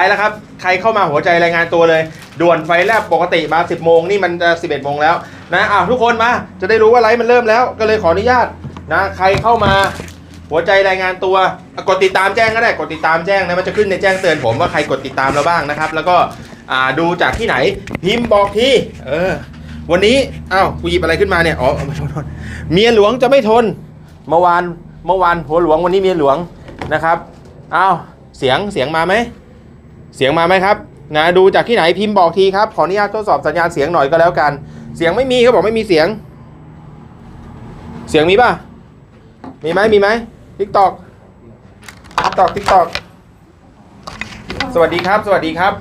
ไปแล้วครับ ใครเข้ามาหัวใจรายงานตัวเลย ด่วนไฟแลบปกติมา 10 โมงนี่มันจะ 11 โมงแล้วนะอ้าวทุกคนมาจะได้รู้ว่าไลฟ์มันเริ่มแล้ว ก็เลยขออนุญาตนะใครเข้ามาหัวใจรายงานตัวกดติดตามแจ้งก็ได้กดติดตามแจ้งนะมันจะขึ้นในแจ้งเตือนผมว่าใครกดติดตามเราบ้างนะครับ แล้วก็อ่าดูจากที่ไหนพิมพ์บอกที่เออวันนี้อ้าวกูหยิบอะไรขึ้นมาเนี่ยอ๋อมาโทษโทษเมียหลวงจะไม่ทนเมื่อวานเมื่อวานหัวหลวงวันนี้เมียหลวงนะครับอ้าวเสียงเสียงมาไหม เสียงมาไหมครับนะดูจากที่ไหนพิมพ์บอกทีครับ ขออนุญาตทดสอบสัญญาณเสียงหน่อยก็แล้วกัน เสียงไม่มีเขาบอกไม่มีเสียง เสียงมีป่ะ มีไหมมีไหมทิกตอกทิกตอกทิกตอกสวัสดีครับ สวัสดีครับ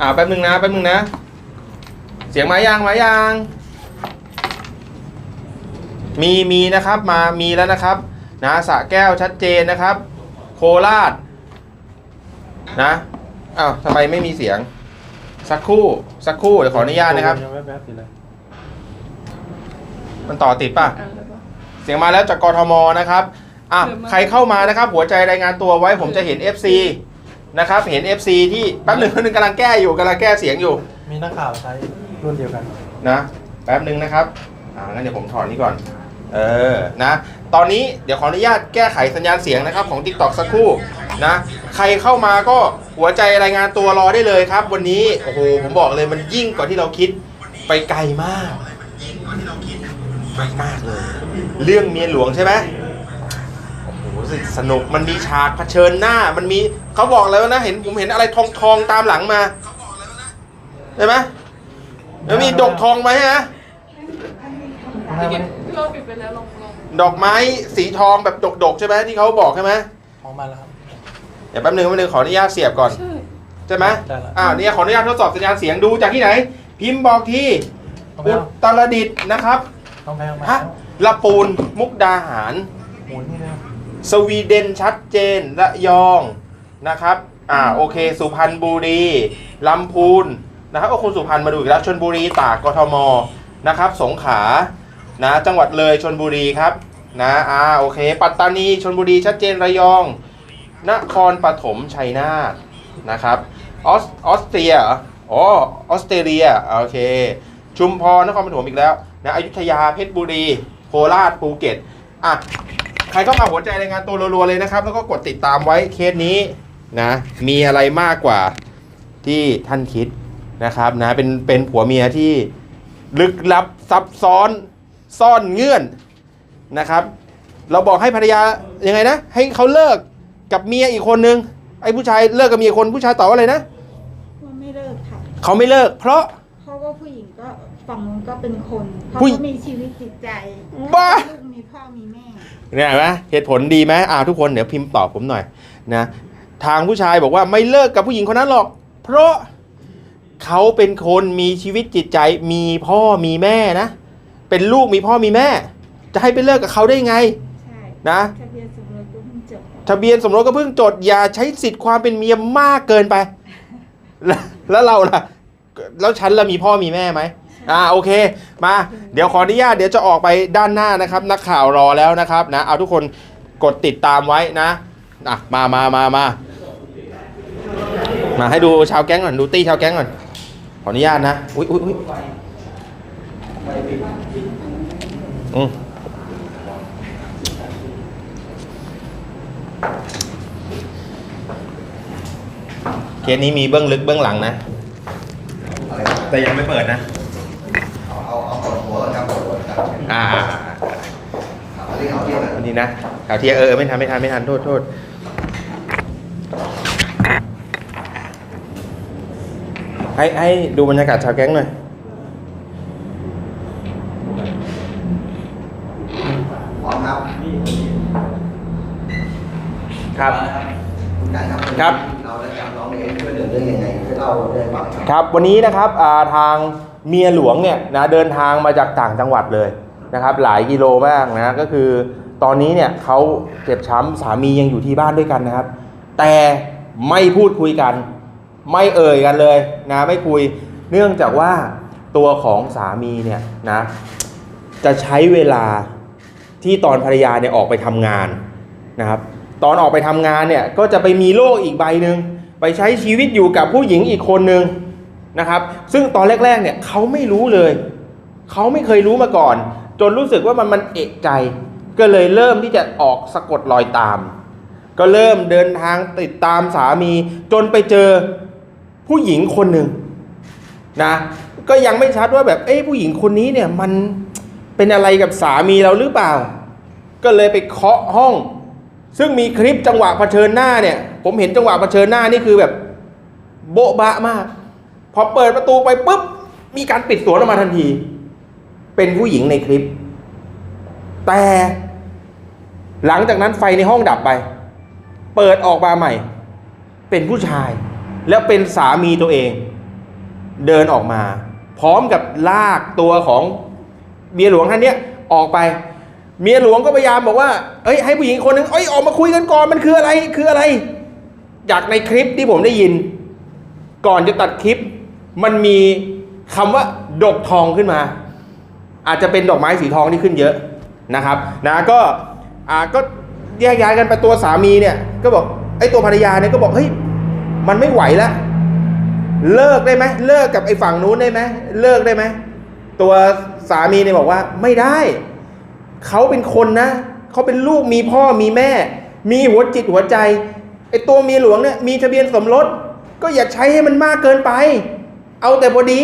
อ่าแป๊บนึงนะแป๊บนึงนะ เสียงมายังมายังมีมีนะครับมามีแล้วนะครับนะสระแก้วชัดเจนนะครับ โคราช นะอ้าวทำไมไม่มีเสียง สักครู่สักครู่เดี๋ยวขออนุญาตนะครับ ยังแวบๆอยู่เลยมันต่อติดป่ะอะแล้วก็ เสียงมาแล้วจากกทมนะครับ อะ เดี๋ยวมา ใครเข้ามานะครับ หัวใจรายงานตัวไว้ผมจะเห็น FC นะครับ เห็น FC ที่แป๊บหนึ่งแป๊บหนึงกำลังแก้อยู่กำลังแก้เสียงอยู่มีนักข่าวใช้รุ่นเดียวกัน นะ แป๊บหนึ่งนะครับ อ่างั้นเดี๋ยวผมถอนนี้ก่อน เออ นะ ตอนนี้เดี๋ยวขออนุญาตแก้ไขสัญญาณเสียงนะครับของ TikTok สักครู่นะใครเข้ามาก็หัวใจรายงานตัวรอได้เลยครับ วันนี้โอ้โหผมบอกเลยมันยิ่งกว่าที่เราคิดไปไกลมากไปมากเลย เรื่องเมียหลวงใช่ไหมโอ้โหสนุกมันมีฉากเผชิญหน้า มันมีเขาบอกแล้วนะเห็นผมเห็นอะไรทองทองตามหลังมาใช่ไหมแล้วมีดกทองไหมฮะพี่กิ๊ฟพี่โรจน์ปิดไปแล้วลง ดอกไม้สีทองแบบดกๆใช่ไหมที่เขาบอกใช่ไหมออกมาแล้วครับ เดี๋ยวแป๊บนึงแป๊บนึงขออนุญาตเสียบก่อน ใช่ ใช่ไหมได้แล้ว อ้าวเนี่ยขออนุญาตทดสอบสัญญาณเสียงดูจากที่ไหน พิมพ์บอกที่เอาไปอุเอาตรดิตถ์นะครับเอาไปเอาไปฮะละปูนมุกดาหาร หมุนนี่เลยสวีเดนชัดเจนระยองนะครับอ่าโอเค สุพรรณบุรีลำพูนนะครับก็คนสุพรรณมาดูอีกแล้วชนบุรีตากกทมนะครับ สงขลา นะจังหวัดเลยชนบุรีครับนะอ่าโอเค ปัตตานีชนบุรีชัดเจนระยอง นครปฐมชัยนาทนะครับออสออสเตรียเหรออ๋อออสเตรเลียโอเค ชุมพรนครปฐมอีกแล้วนะอยุธยาเพชรบุรีโคราชภูเก็ตอะใครเข้ามาหัวใจรายงานตัวรัวๆเลยนะครับ แล้วก็กดติดตามไว้เคสนี้นะมีอะไรมากกว่าที่ท่านคิดนะครับนะเป็นเป็นผัวเมียที่ลึกลับซับซ้อน ซ่อนเงื่อนนะครับ เราบอกให้ภรรยายังไงนะ ให้เขาเลิกกับเมียอีกคนนึงไอ้ผู้ชายเลิกกับเมียคนผู้ชายตอบว่าอะไรนะว่าไม่เลิกค่ะเขาไม่เลิก เพราะเพราะว่าผู้หญิงก็ฝั่งนู้นก็เป็นคนเขาผู้หญิก็งมีชีวิตจิตใจบ้าลูกมีพ่อมีแม่เนี่ยเห็นไหมเหตุผลดีไหมอ่าทุกคนเดี๋ยวพิมพ์ตอบผมหน่อยนะทางผู้ชายบอกว่าไม่เลิกกับผู้หญิงคนนั้นหรอก เพราะเขาเป็นคนมีชีวิตจิตใจมีพ่อมีแม่นะ เป็นลูกมีพ่อมีแม่ จะให้ไปเลิกกับเขาได้ไงใช่นะทะเบียนสมรสก็เพิ่งจบทะเบียนสมรสก็เพิ่งจดอย่าใช้สิทธิ์ความเป็นเมียมากเกินไป แล้วแล้วเราล่ะ แล้วฉันละมีพ่อมีแม่ไหมอ่าโอเคมา เดี๋ยวขออนุญาตเดี๋ยวจะออกไปด้านหน้านะครับ นักข่าวรอแล้วนะครับนะเอาทุกคนกดติดตามไว้นะอะมามามามามาให้ดูชาวแก๊งก่อนดูตี้ชาวแก๊งก่อนขออนุญาตนะอุ้ยอุ้ยอุ้ย อืมเคสนี้มีเบื้องลึกเบื้องหลังนะ แต่ยังไม่เปิดนะ เอาเอาเอาปวดหัวก่อนครับปวดหัวครับอ่าเอาที่เอาที่นะวันนี้นะข่าวเที่ยงเออไม่ทันไม่ทันไม่ทันโทษโทษให้ให้ดูบรรยากาศชาวแก๊งหน่อย พร้อมครับ ครับ คุณการครับครับ เราได้จำน้องเองช่วยเหลือเรื่องยังไงช่วยเล่าเรื่องบ้างครับครับ วันนี้นะครับอ่าทางเมียหลวงเนี่ยนะเดินทางมาจากต่างจังหวัดเลยนะครับหลายกิโลมากนะก็คือตอนนี้เนี่ยเขาเจ็บช้ำสามียังอยู่ที่บ้านด้วยกันนะครับ แต่ไม่พูดคุยกัน ไม่เอ่ยกันเลยนะไม่คุยเนื่องจากว่าตัวของสามีเนี่ยนะจะใช้เวลาที่ตอนภรรยาเนี่ยออกไปทำงานนะครับ ตอนออกไปทำงานเนี่ยก็จะไปมีโรคอีกใบหนึ่งไปใช้ชีวิตอยู่กับผู้หญิงอีกคนหนึ่งนะครับ ซึ่งตอนแรกๆเนี่ยเขาไม่รู้เลย เขาไม่เคยรู้มาก่อน จนรู้สึกว่ามันมันเอกใจ ก็เลยเริ่มที่จะออกสะกดรอยตาม ก็เริ่มเดินทางติดตามสามี จนไปเจอผู้หญิงคนหนึ่งนะก็ยังไม่ชัดว่าแบบเอ้ผู้หญิงคนนี้เนี่ยมันเป็นอะไรกับสามีเราหรือเปล่า ก็เลยไปเคาะห้อง ซึ่งมีคลิปจังหวะเผชิญหน้าเนี่ย ผมเห็นจังหวะเผชิญหน้านี่คือแบบ โบ๊ะบะมาก พอเปิดประตูไปปุ๊บ มีการปิดสวนออกมาทันที เป็นผู้หญิงในคลิป แต่ หลังจากนั้นไฟในห้องดับไป เปิดออกมาใหม่ เป็นผู้ชาย แล้วเป็นสามีตัวเอง เดินออกมา พร้อมกับลากตัวของเมียหลวงท่านเนี้ยออกไป เมียหลวงก็พยายามบอกว่า เอ้ยให้ผู้หญิงคนหนึงเอ้ยออกมาคุยกันก่อนมันคืออะไรคืออะไร จากในคลิปที่ผมได้ยิน ก่อนจะตัดคลิป มันมีคำว่าดอกทองขึ้นมา อาจจะเป็นดอกไม้สีทองที่ขึ้นเยอะนะครับ นะก็อ่าก็แยกย้ายกันไปตัวสามีเนี่ยก็บอกไอ้ตัวภรรยาเนี่ยก็บอกเฮ้ยมันไม่ไหวแล้วเลิกได้ไหมเลิกกับไอ้ฝั่งนู้นได้ไหมเลิกได้ไหมตัวสามีเนี่ยบอกว่าไม่ได้ เขาเป็นคนนะ เขาเป็นลูกมีพ่อมีแม่ มีหัวจิตหัวใจไอ้ตัวเมียหลวงเนี่ยมีทะเบียนสมรส ก็อย่าใช้ให้มันมากเกินไป เอาแต่พอดี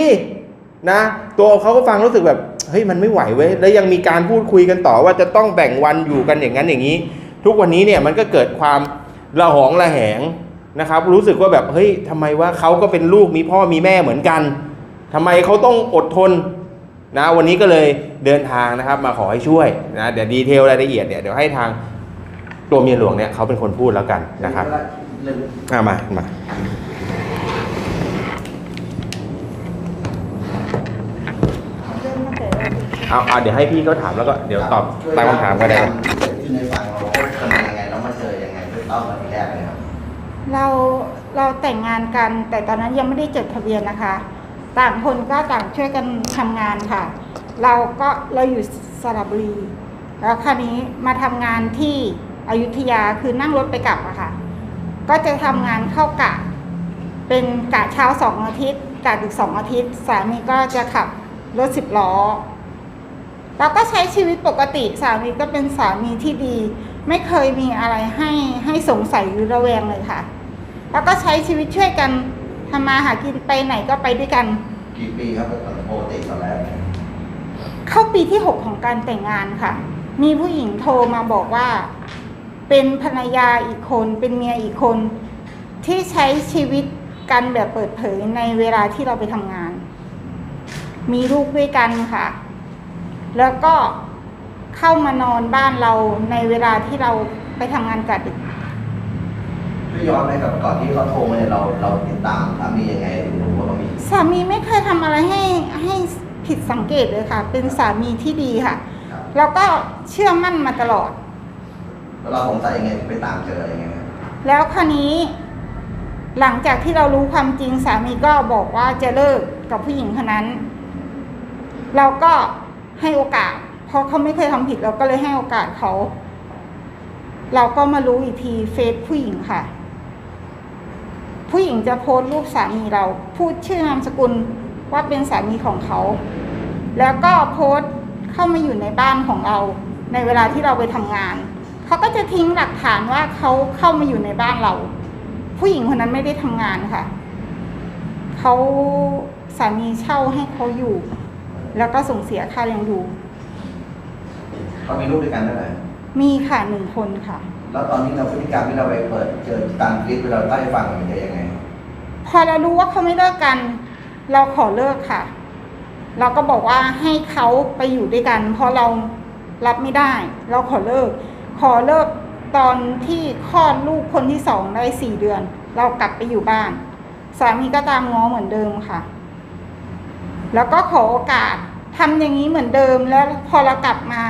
นะ ตัวเขาก็ฟังรู้สึกแบบเฮ้ยมันไม่ไหวเว้ยแล้วยังมีการพูดคุยกันต่อว่าจะต้องแบ่งวันอยู่กันอย่างนั้นอย่างนี้ ทุกวันนี้เนี่ยมันก็เกิดความระหองระแหงนะครับ รู้สึกว่าแบบเฮ้ยทำไมว่าเขาก็เป็นลูกมีพ่อมีแม่เหมือนกันทำไมเขาต้องอดทน นะวันนี้ก็เลยเดินทางนะครับมาขอให้ช่วยนะเดี๋ยวดีเทลรายละเอียดเนี่ยเดี๋ยวให้ทางตัวเมียหลวงเนี่ยเขาเป็นคนพูดแล้วกันนะครับเรื่องอะมามาเริ่มตั้งแต่เราเป็นเอาเอาเดี๋ยวให้พี่เขาถามแล้วก็เดี๋ยวตอบตามคำถามก็ได้เกิดขึ้นในฝั่งเราทำยังไงแล้วมาเจอยังไงเริ่มต้นมาทีแรกเลยครับเราเราแต่งงานกันแต่ตอนนั้นยังไม่ได้จดทะเบียนนะคะ ต่างคนก็ต่างช่วยกันทำงานค่ะ เราก็เราอยู่สระบุรี แล้วคราวนี้มาทำงานที่อยุธยาคือนั่งรถไปกลับอะค่ะ ก็จะทำงานเข้ากะ เป็นกะเช้าสองอาทิตย์กะดึกสองอาทิตย์ สามีก็จะขับรถสิบล้อ เราก็ใช้ชีวิตปกติสามีก็เป็นสามีที่ดี ไม่เคยมีอะไรให้ให้สงสัยหรือระแวงเลยค่ะ แล้วก็ใช้ชีวิตช่วยกัน ทำมาหากินไปไหนก็ไปด้วยกัน กี่ปีครับตอนปกติตอนแรกเข้าปีที่หกของการแต่งงานค่ะ มีผู้หญิงโทรมาบอกว่า เป็นภรรยาอีกคน เป็นเมียอีกคน ที่ใช้ชีวิตกันแบบเปิดเผยในเวลาที่เราไปทำงาน มีลูกด้วยกันค่ะ แล้วก็เข้ามานอนบ้านเราในเวลาที่เราไปทำงานกะดึก ช่วยย้อนไปกับก่อนที่เขาโทรมาเนี่ยเราเราติดตามสามียังไงถึงรู้ว่าเขามีสามีไม่เคยทำอะไรให้ให้ผิดสังเกตเลยค่ะ เป็นสามีที่ดีค่ะ ครับแล้วก็เชื่อมั่นมาตลอด แล้วเราสงสัยยังไงถึงไปตามเจอยังไงครับแล้วคราวนี้ หลังจากที่เรารู้ความจริงสามีก็บอกว่าจะเลิกกับผู้หญิงคนนั้น เราก็ให้โอกาส เพราะเขาไม่เคยทำผิดเราก็เลยให้โอกาสเขา เราก็มารู้อีกทีเฟซผู้หญิงค่ะ ผู้หญิงจะโพสต์รูปสามีเรา พูดชื่อนามสกุลว่าเป็นสามีของเขา แล้วก็โพสต์เข้ามาอยู่ในบ้านของเรา ในเวลาที่เราไปทำงาน เขาก็จะทิ้งหลักฐานว่าเขาเข้ามาอยู่ในบ้านเรา ผู้หญิงคนนั้นไม่ได้ทำงานค่ะ เขาสามีเช่าให้เขาอยู่ แล้วก็ส่งเสียค่าเลี้ยงดูเขามีลูกด้วยกันด้วยไหมมีค่ะหนึ่งคนค่ะ แล้วตอนนี้เราพฤติกรรมที่เราไปเปิดเจอตามคลิปเราได้ฟังมันจะยังไง พอเรารู้ว่าเขาไม่เลิกกัน เราขอเลิกค่ะ เราก็บอกว่าให้เขาไปอยู่ด้วยกัน เพราะเรารับไม่ได้ เราขอเลิก ขอเลิกตอนที่คลอดลูกคนที่สองได้สี่เดือน เรากลับไปอยู่บ้าน สามีก็ตามง้อเหมือนเดิมค่ะ แล้วก็ขอโอกาสทำอย่างนี้เหมือนเดิมแล้วพอเรากลับมา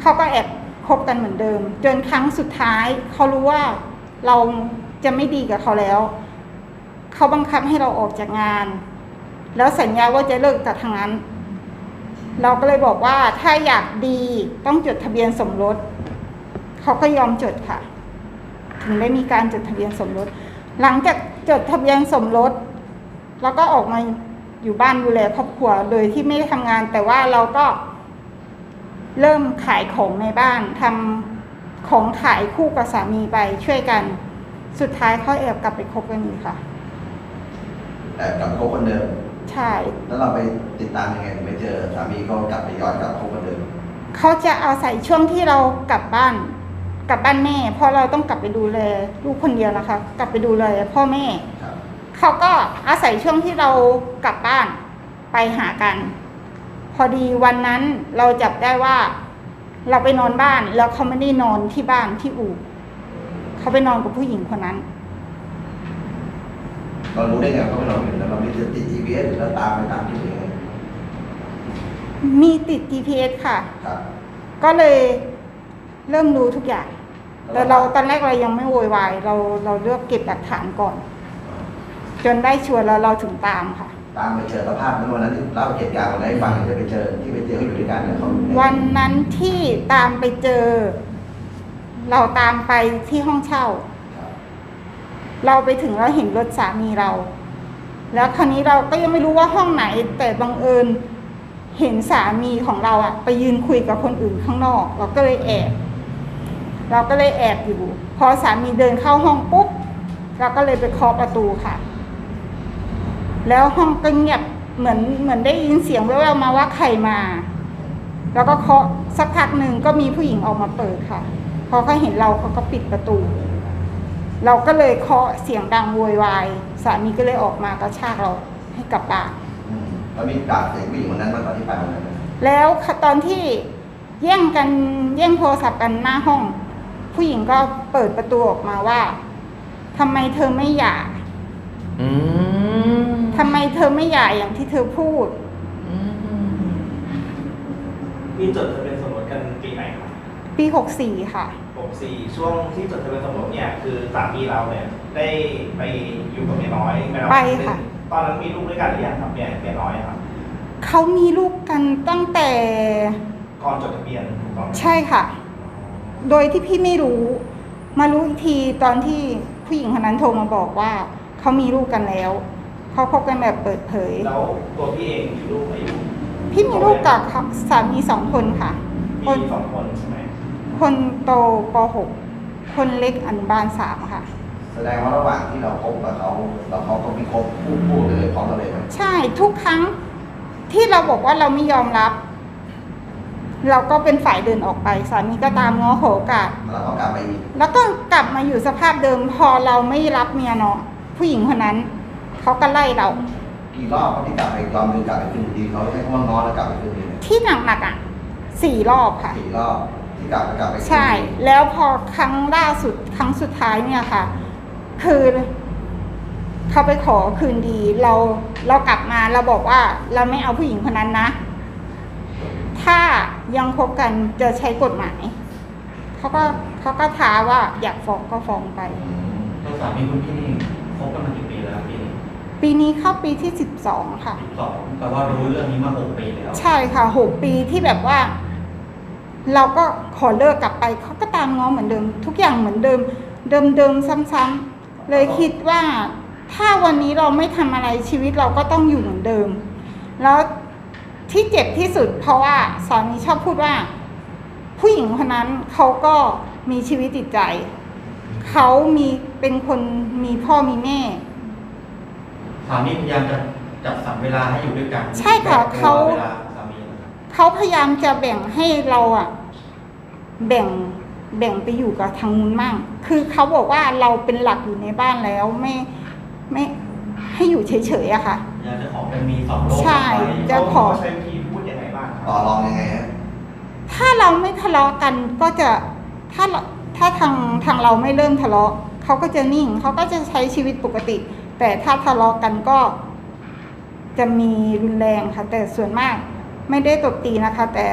เขาก็แอบ คบกันเหมือนเดิม จนครั้งสุดท้ายเขารู้ว่าเราจะไม่ดีกับเขาแล้ว เขาบังคับให้เราออกจากงาน แล้วสัญญาว่าจะเลิกจากทางนั้น เราก็เลยบอกว่าถ้าอยากดีต้องจดทะเบียนสมรสเขาก็ยอมจดค่ะ ถึงได้มีการจดทะเบียนสมรส หลังจากจดทะเบียนสมรสแล้วก็ออกมาอยู่บ้านดูแลครอบครัวโดยที่ไม่ได้ทำงาน แต่ว่าเราก็ เริ่มขายของในบ้านทำของขายคู่กับสามีไปช่วยกัน สุดท้ายเขาแอบกลับไปคบกันอีกค่ะแต่กลับมาคบคนเดิม ใช่ แล้วเราไปติดตามยังไงถึงไปเจอสามีเขากลับไปย้อนกลับคบคนเดิมเขาจะอาศัยช่วงที่เรากลับบ้าน กลับบ้านแม่เพราะเราต้องกลับไปดูแลลูกคนเดียวนะคะ กลับไปดูแลพ่อแม่ครับเขาก็อาศัยช่วงที่เรากลับบ้านไปหากัน พอดีวันนั้นเราจับได้ว่า เราไปนอนบ้าน แล้วเขาไม่ได้นอนที่บ้านที่อู่เขาไปนอนกับผู้หญิงคนนั้น เรารู้ได้ไงเขาไม่นอนอยู่แล้วเราไม่ได้ติด GPS หรือเราตามไปตามที่ยังไงมีติด GPS ค่ะ ครับ ก็เลยเริ่มรู้ทุกอย่าง แต่เราตอนแรกเรายังไม่โวยวายเราเราเลือกเก็บหลักฐานก่อน จนได้ชัวร์แล้วเราถึงตามค่ะ ตามไปเจอสภาพนั้นวันนั้นที่เล่าเหตุการณ์วันนั้นให้ฟังที่ไปเจอที่ไปเจอเขาอยู่ด้วยกันเนี่ยเขาวันนั้นที่ตามไปเจอ เราตามไปที่ห้องเช่าครับเราไปถึงเราเห็นรถสามีเรา แล้วคราวนี้เราก็ยังไม่รู้ว่าห้องไหน แต่บังเอิญเห็นสามีของเราอะไปยืนคุยกับคนอื่นข้างนอก เราก็เลยแอบเราก็เลยแอบอยู่ พอสามีเดินเข้าห้องปุ๊บเราก็เลยไปเคาะประตูค่ะ แล้วห้องก็เงียบเหมือนเหมือนได้ยินเสียงแว่วๆมาว่าใครมา แล้วก็เคาะสักพักหนึ่งก็มีผู้หญิงออกมาเปิดค่ะ พอเขาเห็นเราเขาก็ปิดประตู เราก็เลยเคาะเสียงดังโวยวายสามีก็เลยออกมากระชากเราให้กลับบ้านอืมแล้วมีปากเสียงผู้หญิงคนนั้นมาตอนที่ไปวันนั้นนะแล้วตอนที่แย่งกันแย่งโทรศัพท์กันหน้าห้อง ผู้หญิงก็เปิดประตูออกมาว่าทำไมเธอไม่หย่าอืมทำไมเธอไม่หย่าอย่างที่เธอพูดมีจดทะเบียนสมรสกันปีไหนครับปีหกสี่ค่ะ64ช่วงที่จดทะเบียนสมรสเนี่ยคือสามีเราเนี่ยได้ไปอยู่กับเมียน้อยเมียน้อยไปนหนึ่งค่ะ ตอนนั้นมีลูกด้วยกันหรือยังครับเมียเมียน้อยอะครับ เขามีลูกกันตั้งแต่ก่อนจดทะเบียนถูกต้องไหมใช่ค่ะ โดยที่พี่ไม่รู้ มารู้อีกทีตอนที่ผู้หญิงคนนั้นโทรมาบอกว่า เขามีลูกกันแล้ว เขาคบกันแบบเปิดเผย แล้วตัวพี่เองมีลูกอายุพี่มีลูกกับสามีสองคนค่ะ คนมีสองคนใช่ไหมคนโตป .6 คนเล็กอนุบาลสามค่ะ แสดงว่าระหว่างที่เราคบกับเขาเราเขาก็มีคบพูดพูดเลยพร้อมกันเลยไหมใช่ทุกครั้งที่เราบอกว่าเราไม่ยอมรับ เราก็เป็นฝ่ายเดินออกไปสามีก็ตามง้อขอโอกาสแล้วก็กลับมาอีกแล้วก็กลับมาอยู่สภาพเดิมพอเราไม่รับเมียเนาะผู้หญิงคนนั้น เขาก็ไล่เรา กี่รอบเขาที่กลับไปยอมเดินกลับไปคืนดีเขาให้เขามาง้อแล้วกลับไปคืนดีเนี่ยที่หนักๆอะสี่รอบค่ะ สี่รอบที่กลับไปกลับไปคืนดีใช่ แล้วพอครั้งล่าสุดครั้งสุดท้ายเนี่ยค่ะ คือเขาไปขอคืนดีเราเรากลับมาเราบอกว่าเราไม่เอาผู้หญิงคนนั้นนะ ถ้ายังคบกันจะใช้กฎหมายเขาก็เขาก็ท้าว่าอยากฟ้องก็ฟ้องไป อืมตัวสามีคุณพี่นี่คบกันมากี่ปีแล้วปีนี้ ปีนี้เข้าปีที่สิบสองค่ะสิบสองแปลว่ารู้เรื่องนี้มาหกปีแล้ว ใช่ค่ะหกปีที่แบบว่า เราก็ขอเลิกกลับไปเขาก็ตามง้อเหมือนเดิม ทุกอย่างเหมือนเดิม เดิมเดิมซ้ำๆเลยคิดว่า ถ้าวันนี้เราไม่ทำอะไรชีวิตเราก็ต้องอยู่เหมือนเดิม แล้วที่เจ็บที่สุด เพราะว่าสามีชอบพูดว่า ผู้หญิงคนนั้นเขาก็มีชีวิตจิตใจ เขามีเป็นคนมีพ่อมีแม่ สามีพยายามจะจัดสรรเวลาให้อยู่ด้วยกันใช่ค่ะแบ่งเขาเวลาของสามีนะครับเขาพยายามจะแบ่งให้เราอะแบ่งแบ่งไปอยู่กับทางนู้นมั่ง คือเขาบอกว่าเราเป็นหลักอยู่ในบ้านแล้วไม่ไม่ให้อยู่เฉยๆอะค่ะ พยายามจะขอเป็นมีสองโลกใช่ไปจะขอ เขาใช้วิธีพูดยังไงบ้างครับต่อรองยังไงฮะถ้าเราไม่ทะเลาะกันก็จะถ้าเราถ้าทางทางเราไม่เริ่มทะเลาะเขาก็จะนิ่งเขาก็จะใช้ชีวิตปกติ แต่ถ้าทะเลาะกันก็จะมีรุนแรงค่ะ แต่ส่วนมากไม่ได้ตบตีนะคะ แต่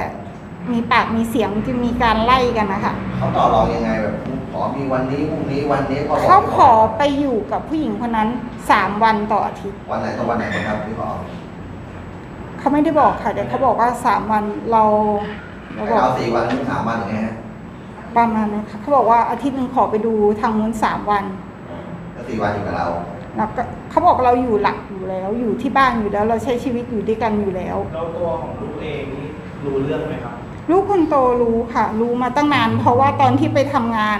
มีปากมีเสียงจะมีการไล่กันนะคะเขาต่อรองยังไงแบบขอมีวันนี้พรุ่งนี้วันนี้เขาบอกเขาขอไปอยู่กับผู้หญิงคนนั้นสามวันต่ออาทิตย์ วันไหนต่อวันไหนครับที่ขอเขาไม่ได้บอกค่ะแต่เขาบอกว่าสามวันเราเราให้บอกเราสี่วันนี้สามวันอย่างเงี้ยฮะประมาณนั้นค่ะเขาบอกว่าอาทิตย์หนึ่งขอไปดูทางนู้นสามวันก็สี่วันอยู่กับเรา แล้วก็เขาบอกเราอยู่หลักอยู่แล้ว อยู่ที่บ้านอยู่แล้ว เราใช้ชีวิตอยู่ด้วยกันอยู่แล้ว เราตัวของลูกเองนี่รู้เรื่องไหมครับ ลูกคนโตรู้ค่ะ รู้มาตั้งนาน เพราะว่าตอนที่ไปทำงาน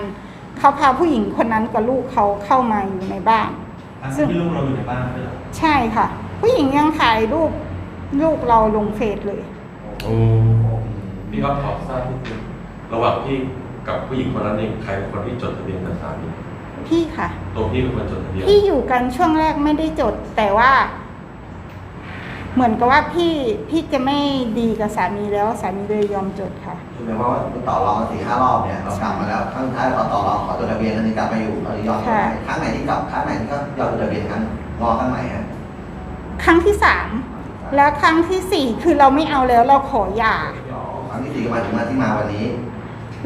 เขาพาผู้หญิงคนนั้นกับลูกเขาเข้ามาอยู่ในบ้านทั้งซึ่งที่ลูกเราอยู่ในบ้านด้วยเหรอใช่ค่ะ ผู้หญิงยังถ่ายรูปลูกเราลงเฟซเลยพี่ครับขอทราบนิดนึงระหว่างพี่กับผู้หญิงคนนั้นเองใครเป็นคนที่จดทะเบียนกับสามี พี่ค่ะ ตัวพี่เป็นคนจดทะเบียนพี่อยู่กันช่วงแรกไม่ได้จด แต่ว่า เหมือนกับว่าพี่พี่จะไม่ดีกับสามีแล้วสามีเลยยอมจดค่ะ คือหมายความว่าต่อรองกันสี่ห้ารอบเนี่ยเรากลับมาแล้วครั้งสุดท้ายเราต่อรองขอจดทะเบียนอันนี้กลับมาอยู่เราจะยอมจดค่ะให้ครั้งไหนที่กลับครั้งไหนที่ก็ยอมจดทะเบียนครั้งงอครั้งไหนฮะครั้งที่สามแล้วครั้งที่สี่คือเราไม่เอาแล้วเราขอหย่า ครั้งที่สี่ก็มาถึงมาที่มาวันนี้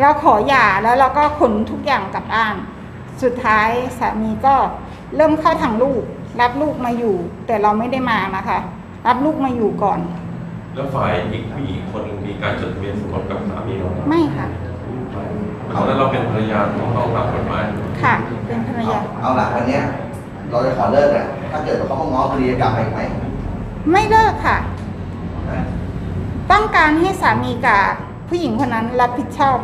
เราขอหย่าแล้วเราก็ขนทุกอย่างกลับบ้าน สุดท้ายสามีก็เริ่มเข้าทางลูก รับลูกมาอยู่ แต่เราไม่ได้มานะคะ รับลูกมาอยู่ก่อน แล้วฝ่ายอีกผู้หญิงคนหนึ่งมีการจดทะเบียนสมรสกับสามีเราไหมไม่ค่ะเพราะฉะนั้นเราเป็นภรรยาถูกต้องตามกฎหมายค่ะ เป็นภรรเอายา เอาละวันเนี้ยเราจะขอเลิกเนี่ยถ้าเกิดว่าเขามาง้อคดีจะกลับมาอีกไหมไม่เลิกค่ะ นะต้องการให้สามีกับผู้หญิงคนนั้นรับผิดชอบ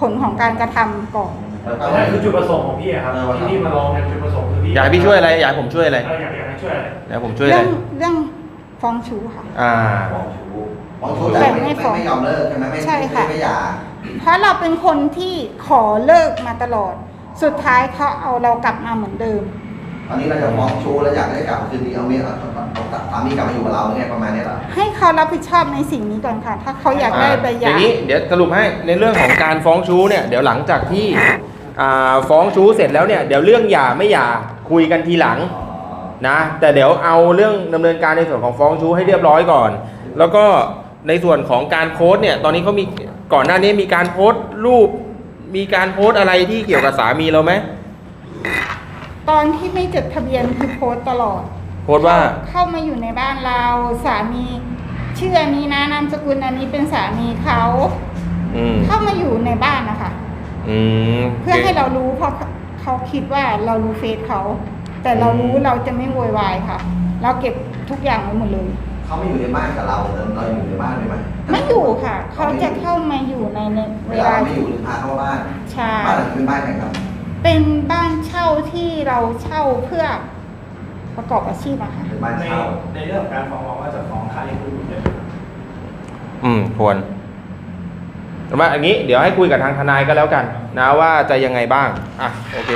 ผลของการกระทำก่อน แล้วก็ นั่นคือจุดประสงค์ของพี่อะครับเออที่พี่มาลองเนี่ยจุดประสงค์คือพี่อยากให้พี่ช่วยอะไรอยากให้ผมช่วยอะไรเอออยากอยากให้ช่วยอะไร อยากให้ผมช่วยอะไรเรื่องเรื่องฟ้องชู้ค่ะ อ่ามองชู้มองชู้แต่ไม่แต่ไม่ไม่ฟ้องไม่ยอมเลิกใช่ไหมไม่ใช่ค่ะไม่ไม่หย่าเพราะเราเป็นคนที่ขอเลิกมาตลอด สุดท้ายเขาเอาเรากลับมาเหมือนเดิม ตอนนี้เราจะฟ้องชู้แล้วอยากได้กลับมาคืนดีเอาเมียเอาเอาเอาสามีกลับมาอยู่กับเราเนี่ยประมาณเนี้ยเหรอ ให้เขารับผิดชอบในสิ่งนี้ก่อนค่ะ ถ้าเขาอยากได้ใบหอย่าย่างนี้เดี๋ยวสรุปให้ในเรื่องของการฟ้องชู้เนี่ยเดี๋ยวหลังจากที่อ่า ฟ้องชู้เสร็จแล้วเนี่ยเดี๋ยวเรื่องหย่าไม่หย่าคุยกันทีหลังนะแต่เดี๋ยวเอาเรื่องดำเนินการในส่วนของฟ้องชู้ให้เรียบร้อยก่อน แล้วก็ในส่วนของการโพสต์เนี่ยตอนนี้เขามีก่อนหน้านี้มีการโพสต์รูป มีการโพสต์อะไรที่เกี่ยวกับสามีเราไหมตอนที่ไม่จดทะเบียนคือโพสต์ตลอด โพสต์ว่าเข้ามาอยู่ในบ้านเราสามีชื่ออันนี้นะนามสกุลอันนี้เป็นสามีเขาอืมเข้ามาอยู่ในบ้านนะคะ อืมเพื่อให้เรารู้เพราะเขาคิดว่าเรารู้เฟซเขา แต่เรารู้เราจะไม่โวยวายค่ะ เราเก็บทุกอย่างไว้หมดเลย เขาไม่อยู่ในบ้านกับเราเราเราอยู่ในบ้านได้ไหมไม่อยู่ค่ะ เขาจะเข้ามาอยู่ในในเวเวลาลาไม่อยู่หรือพาเข้าบ้านใช่บ้านหลังนี้เป็นบ้านใครครับเป็นบ้านเช่าที่เราเช่าเพื่อประกอบอาชีพอะค่ะ เป็นบ้านในเช่าในเรื่องของการฟ้องร้องว่าจะฟ้องค่าเลี้ยงดูบุตรด้วยไหมครับอืมควร แต่ว่าอันนี้เดี๋ยวให้คุยกับทางทนายก็แล้วกัน นะว่าจะยังไงบ้าง อะโอเค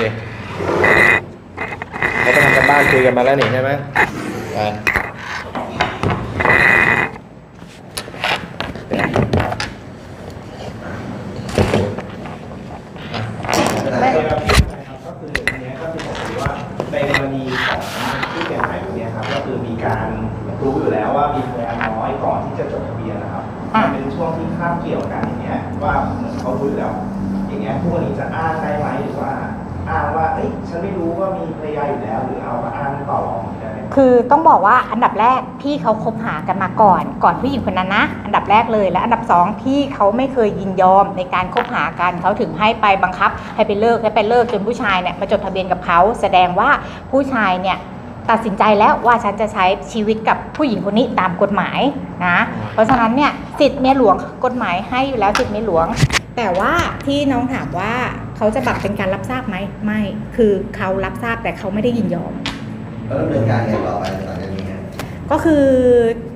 เราไปทำกันบ้านคุยกันมาแล้วนี่ใช่ไหมไป ในกรณีนะครับก็คืออันเนี้ยก็คือผมถือว่าในกรณีของผู้เสียหายตรงเนี้ยครับก็คือมีการรู้อยู่แล้วว่ามีภรรยาน้อยก่อนที่จะจดทะเบียนนะครับ อะ มันเป็นช่วงที่คาบเกี่ยวกันอย่างเงี้ยว่าเหมือนเขารู้อยู่แล้ว อย่างเงี้ยผู้กรณีจะอ้างได้ไหมหรือว่าอ้างว่าเอ้ยฉันไม่รู้ว่ามีภรรยาอยู่แล้ว หรือเอามาอ้างต่อรองได้ไหม คือต้องบอกว่าอันดับแรกพี่เขาคบหากันมาก่อน ก่อนผู้หญิงคนนั้นนะ อันดับแรกเลยและอันดับสองพี่เขาไม่เคยยินยอมในการคบหากันเขาถึงให้ไปบังคับ ให้ไปเลิกให้ไปเลิกจนผู้ชายเนี่ยมาจดทะเบียนกับเขาแสดงว่าผู้ชายเนี่ยตัดสินใจแล้วว่าฉันจะใช้ชีวิตกับผู้หญิงคนนี้ตามกฎหมายนะ เพราะฉะนั้นเนี่ยสิทธิ์เมียหลวงกฎหมายให้อยู่แล้วสิทธิ์เมียหลวง แต่ว่าที่น้องถามว่าเขาจะแบบเป็นการรับทราบไหมไม่ คือเขารับทราบแต่เขาไม่ได้ยินยอม แล้วดำเนินการยังไงต่อไปหลังจากนี้ฮะก็คือ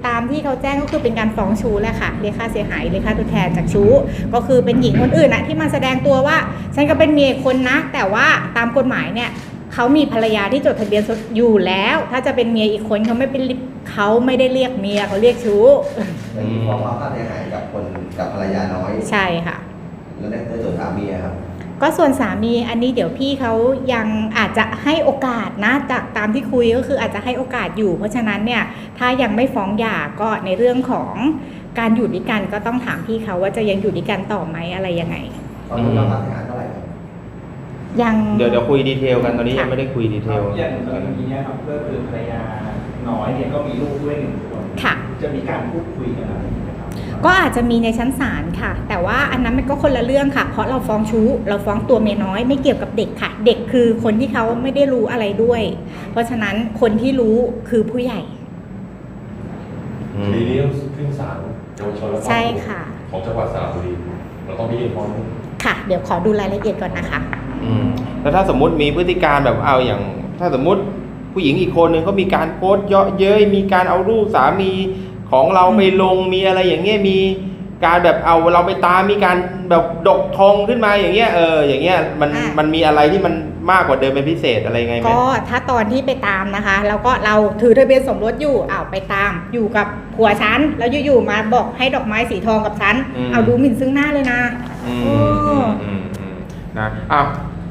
ตามที่เขาแจ้งก็คือเป็นการฟ้องชู้แหละค่ะเรียกค่าเสียหายเรียกค่าตัวแทนจากชู้ ก็คือเป็นหญิงคนอื่นอะที่มาแสดงตัวว่า ฉันก็เป็นเมียอีกคนนะ แต่ว่าตามกฎหมายเนี่ยเขามีภรรยาที่จดทะเบียนสมรสอยู่แล้ว ถ้าจะเป็นเมียอีกคนเขาไม่เป็นเขาไม่ได้เรียกเมียเขาเรียกชู้ในฟ้องความค่าเสียหายกับคนกับภรรยาน้อย ใช่ค่ะ แล้วในในส่วนสามีอะครับ ก็ส่วนสามีอันนี้เดี๋ยวพี่เขายังอาจจะให้โอกาสนะจากตามที่คุยก็คืออาจจะให้โอกาสอยู่ เพราะฉะนั้นเนี่ยถ้ายังไม่ฟ้องหย่าก็ในเรื่องของการอยู่ด้วยกันก็ต้องถามพี่เขาว่าจะยังอยู่ด้วยกันต่อไหมอะไรยังไง ตอนนี้เราค่าเสียหายเท่าไหร่ครับยัง เดี๋ยวเดี๋ยวคุยดีเทลกันตอนนี้ยังไม่ได้คุยดีเทลอย่างกรณีเนี้ยครับก็คือภรรยาน้อยเนี่ยก็มีลูกด้วยหนึ่งคนค่ะ จะมีการพูดคุยกันอะไรไหมครับ ก็อาจจะมีในชั้นศาลค่ะ แต่ว่าอันนั้นมันก็คนละเรื่องค่ะ เพราะเราฟ้องชู้ เราฟ้องตัวเมียน้อยไม่เกี่ยวกับเด็กค่ะ เด็กคือคนที่เขาไม่ได้รู้อะไรด้วย เพราะฉะนั้นคนที่รู้คือผู้ใหญ่อืคมดีนี้ต้องขึ้นศาลเยาวชนและใช่ค่ะ ของจังหวัดสระบุรีเราต้องไปยื่นฟ้องค่ะ เดี๋ยวขอดูรายละเอียดก่อนนะคะอืมแล้วถ้าสมมุติมีพฤติการแบบเอาอย่าง ถ้าสมมุติผู้หญิงอีกคนหนึ่งเขามีการโพสต์เยาะเย้ยมีการเอารูปสามี ของเราไปลงมีอะไรอย่างเงี้ยมีการแบบเอาเราไปตามมีการแบบดกทองขึ้นมาอย่างเงี้ยเอออย่างเงี้ยมันอะ มันมีอะไรที่มันมากกว่าเดิมเป็นพิเศษอะไรไงไหม ก็ถ้าตอนที่ไปตามนะคะ แล้วก็เราถือทะเบียนสมรสอยู่อ้าวไปตาม อยู่กับผัวฉันแล้วอยู่ๆมาบอกให้ดอกไม้สีทองกับฉันอืม เอาดูหมิ่นซึ่งหน้าเลยนะ อืมโอ้อืมอืมอืมนะอ้าว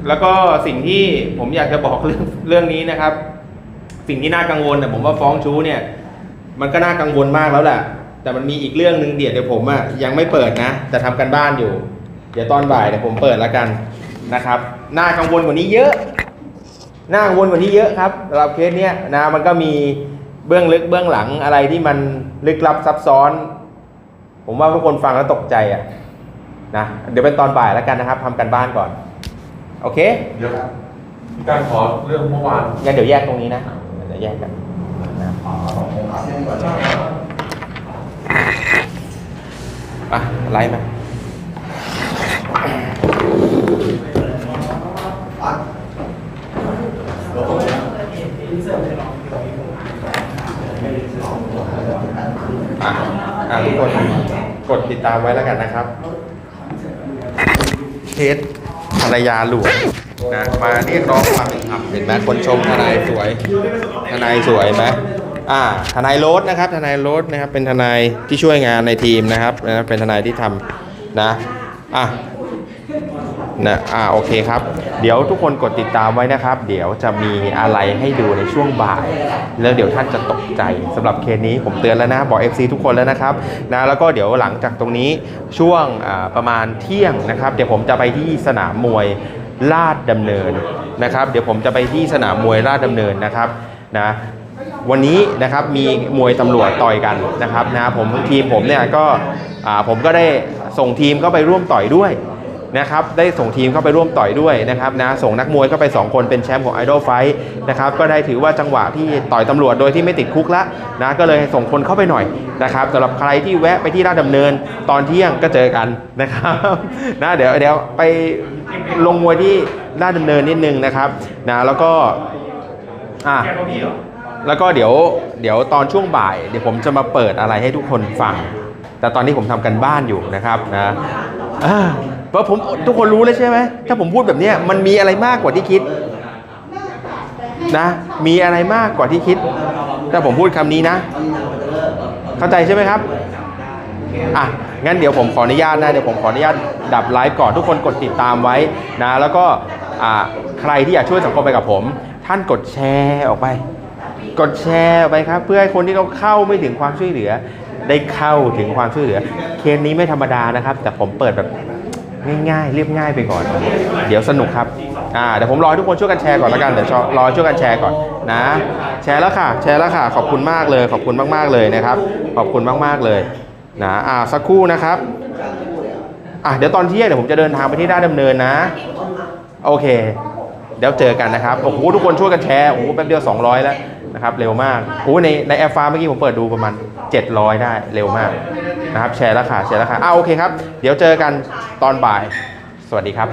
แล้วก็สิ่งที่ผมอยากจะบอกเรื่องเรื่องนี้นะครับ สิ่งที่น่ากังวลเนี่ยผมว่าฟ้องชู้เนี่ย มันก็น่ากังวลมากแล้วแหละแต่มันมีอีกเรื่องหนึ่งเดี๋ยวเดี๋ยวผมอะยังไม่เปิดนะ แต่ทำกันบ้านอยู่ เดี๋ยวตอนบ่ายเดี๋ยวผมเปิดแล้วกันนะครับน่ากังวลกว่านี้เยอะน่ากังวลกว่านี้เยอะครับสำหรับเคสเนี้ยนะมันก็มีเบื้องลึกเบื้องหลังอะไรที่มันลึกลับซับซ้อน ผมว่าทุกคนฟังแล้วตกใจอะนะเดี๋ยวเป็นตอนบ่ายแล้วกันนะครับทำกันบ้านก่อน โอเคเดี๋ยวมีการขอเรื่องเมื่อวานงั้นเดี๋ยวแยกตรงนี้นะเดี๋ยวแยกกันนะอ๋อ ผมขอเส้นก่อนนะอะไล่มาอะอะอะทุกคนกดติดตามไว้แล้วกันนะครับ เคสภรรยาหลวงนะมาเรียกร้องความเป็นธรรมเห็นไหมคนชมทนายสวย ทนายสวยไหม อ่าทนายโรสนะครับ ทนายโรสนะครับเป็นทนายที่ช่วยงานในทีมนะครับนะเป็นทนายที่ทำนะอะนะอ่าโอเคครับ เดี๋ยวทุกคนกดติดตามไว้นะครับ เดี๋ยวจะมีอะไรให้ดูในช่วงบ่าย แล้วเดี๋ยวท่านจะตกใจสำหรับเคสนี้ผมเตือนแล้วนะ บอก FC ทุกคนแล้วนะครับนะแล้วก็เดี๋ยวหลังจากตรงนี้ช่วงอ่าประมาณเที่ยงนะครับ เดี๋ยวผมจะไปที่สนามมวยลาดดำเนินนะครับ เดี๋ยวผมจะไปที่สนามมวยลาดดำเนินนะครับนะ วันนี้นะครับมีมวยตำรวจต่อยกันนะครับนะผมทีมผมเนี่ยก็ผมก็ได้ส่งทีมเข้าไปร่วมต่อยด้วยนะครับได้ส่งทีมเข้าไปร่วมต่อยด้วยนะครับนะส่งนักมวยเข้าไป 2 คนเป็นแชมป์ของ Idol Fight นะครับก็ได้ถือว่าจังหวะที่ต่อยตำรวจโดยที่ไม่ติดคุกละนะก็เลยส่งคนเข้าไปหน่อยนะครับสำหรับใครที่แวะไปที่ราชดำเนินตอนเที่ยงก็เจอกันนะครับนะเดี๋ยวเดี๋ยวไปลงมวยที่ราชดำเนินนิดนึงนะครับนะแล้วก็อะ แล้วก็เดี๋ยวเดี๋ยวตอนช่วงบ่าย เดี๋ยวผมจะมาเปิดอะไรให้ทุกคนฟัง แต่ตอนนี้ผมทำกันบ้านอยู่นะครับนะเพราะผมทุกคนรู้แล้วใช่ไหมถ้าผมพูดแบบนี้มันมีอะไรมากกว่าที่คิดนะ มีอะไรมากกว่าที่คิด ถ้าผมพูดคำนี้นะ เข้าใจใช่ไหมครับอะงั้นเดี๋ยวผมขออนุญาตนะเดี๋ยวผมขออนุญาตดับไลฟ์ก่อนทุกคนกดติดตามไว้นะ แล้วก็อ่าใครที่อยากช่วยสังคมไปกับผม ท่านกดแชร์ออกไป กดแชร์ไปครับ เพื่อให้คนที่เขาเข้าไม่ถึงความช่วยเหลือ ได้เข้าถึงความช่วยเหลือ เคสนี้ไม่ธรรมดานะครับ แต่ผมเปิดแบบง่ายๆเรียบง่ายไปก่อน เดี๋ยวสนุกครับอ่าเดี๋ยวผมรอทุกคนช่วยกันแชร์ก่อนแล้วกันเดี๋ยวรอช่วยกันแชร์ก่อนนะ แชร์แล้วค่ะ แชร์แล้วค่ะ ขอบคุณมากเลย ขอบคุณมากๆเลยนะครับ ขอบคุณมากๆเลยนะอ่าสักครู่นะครับอะเดี๋ยวตอนเที่ยงเดี๋ยวผมจะเดินทางไปที่ด้านดำเนินนะ โอเค เดี๋ยวเจอกันนะครับโอ้โหทุกคนช่วยกันแชร์โอ้โหแป๊บเดียว 200 แล้ว นะครับเร็วมากโอ้ในในแอร์ฟ้าเมื่อกี้ผมเปิดดูประมาณ 700 ได้เร็วมากนะครับแชร์ราคาแชร์ราคาอ่าโอเคครับ เดี๋ยวเจอกันตอนบ่าย สวัสดีครับ